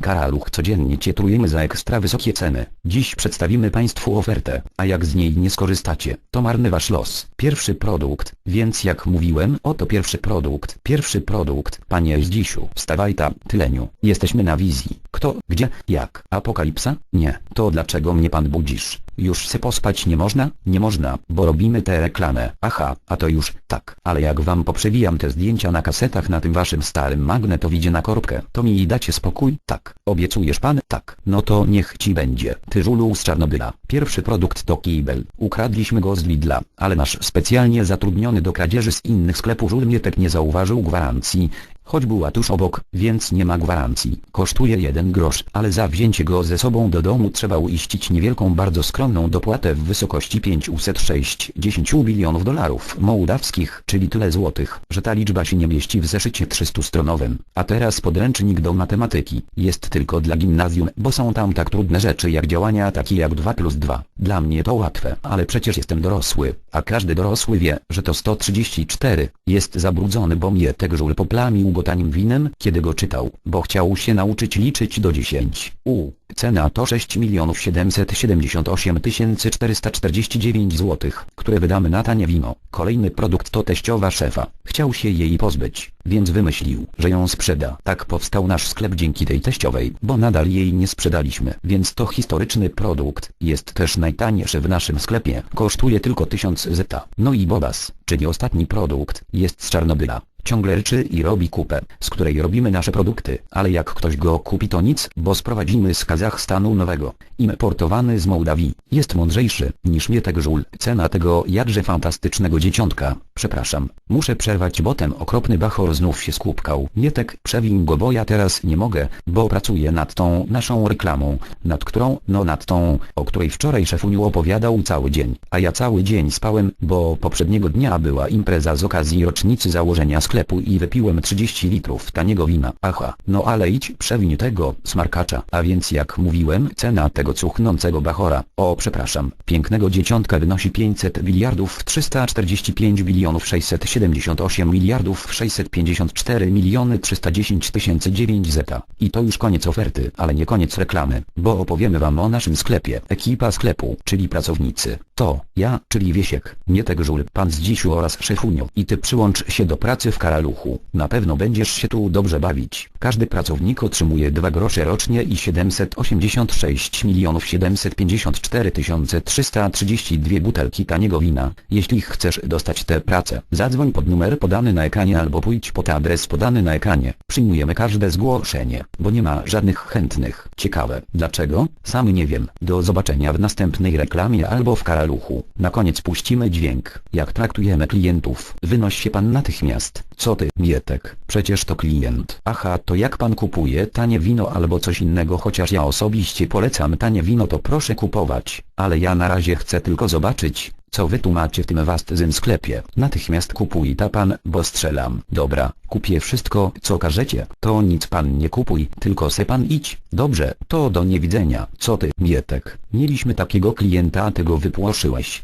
Karaluch codziennie cietrujemy za ekstra wysokie ceny. Dziś przedstawimy Państwu ofertę, a jak z niej nie skorzystacie, to marny Wasz los. Pierwszy produkt, więc jak mówiłem, oto pierwszy produkt. Pierwszy produkt, Panie Zdzisiu. Wstawaj ta, tyleniu. Jesteśmy na wizji. Kto, gdzie, jak? Apokalipsa? Nie. To dlaczego mnie Pan budzisz? Już se pospać nie można? Nie można, bo robimy tę reklamę. Aha, a to już, tak. Ale jak wam poprzewijam te zdjęcia na kasetach na tym waszym starym magnetowidzie na korbkę, to mi dacie spokój? Tak. Obiecujesz pan? Tak. No to niech ci będzie. Ty żulu z Czarnobyla. Pierwszy produkt to kibel. Ukradliśmy go z Lidla, ale nasz specjalnie zatrudniony do kradzieży z innych sklepów żul Mietek nie zauważył gwarancji. Choć była tuż obok, więc nie ma gwarancji. Kosztuje jeden grosz, ale za wzięcie go ze sobą do domu trzeba uiścić niewielką bardzo skromną dopłatę w wysokości 560 milionów dolarów mołdawskich, czyli tyle złotych, że ta liczba się nie mieści w zeszycie 300-stronowym. A teraz podręcznik do matematyki. Jest tylko dla gimnazjum, bo są tam tak trudne rzeczy jak działania takie jak 2 plus 2. Dla mnie to łatwe, ale przecież jestem dorosły, a każdy dorosły wie, że to 134. Jest zabrudzony, bo mnie tego żul poplamił go tanim winem, kiedy go czytał, bo chciał się nauczyć liczyć do 10. U, cena to 6 milionów 778 449 zł, które wydamy na tanie wino. Kolejny produkt to teściowa szefa. Chciał się jej pozbyć, więc wymyślił, że ją sprzeda. Tak powstał nasz sklep dzięki tej teściowej, bo nadal jej nie sprzedaliśmy. Więc to historyczny produkt, jest też najtańszy w naszym sklepie, kosztuje tylko 1000 zeta. No i Bobas, czyli ostatni produkt, jest z Czarnobyla. Ciągle ryczy i robi kupę, z której robimy nasze produkty, ale jak ktoś go kupi to nic, bo sprowadzimy z Kazachstanu nowego, importowany z Mołdawii. Jest mądrzejszy niż Mietek Żul. Cena tego jakże fantastycznego dzieciątka, przepraszam, muszę przerwać bo ten okropny bachor znów się skupkał. Mietek, przewiń go bo ja teraz nie mogę, bo pracuję nad tą naszą reklamą, nad którą, no nad tą, o której wczoraj szefuniu opowiadał cały dzień, a ja cały dzień spałem, bo poprzedniego dnia była impreza z okazji rocznicy założenia sklepu sklepu i wypiłem 30 litrów taniego wina. Aha, no ale idź przewiń tego smarkacza. A więc jak mówiłem, cena tego cuchnącego bachora, o przepraszam, pięknego dzieciątka wynosi 500 miliardów 345 bilionów 678 miliardów 654 miliony 310 tysięcy 9 zeta. I to już koniec oferty, ale nie koniec reklamy, bo opowiemy wam o naszym sklepie. Ekipa sklepu, czyli pracownicy. To, ja, czyli Wiesiek, Mietek Żul, Pan z Dzisiu oraz Szefunio. I ty przyłącz się do pracy w karaluchu. Na pewno będziesz się tu dobrze bawić. Każdy pracownik otrzymuje 2 grosze rocznie i 786 milionów 754 tysiące 332 butelki taniego wina. Jeśli chcesz dostać tę pracę, zadzwoń pod numer podany na ekranie albo pójdź pod adres podany na ekranie. Przyjmujemy każde zgłoszenie, bo nie ma żadnych chętnych. Ciekawe, dlaczego? Sam nie wiem. Do zobaczenia w następnej reklamie albo w karaluchu. Na koniec puścimy dźwięk. Jak traktujemy klientów? Wynoś się pan natychmiast. Co ty, Mietek? Przecież to klient. Aha, to jak pan kupuje tanie wino albo coś innego chociaż ja osobiście polecam tanie wino to proszę kupować, ale ja na razie chcę tylko zobaczyć, co wy tu macie w tym wastym sklepie. Natychmiast kupuj ta pan, bo strzelam. Dobra, kupię wszystko, co każecie. To nic pan nie kupuj, tylko se pan idź. Dobrze, to do niewidzenia. Co ty, Mietek? Mieliśmy takiego klienta, a ty go wypłoszyłeś.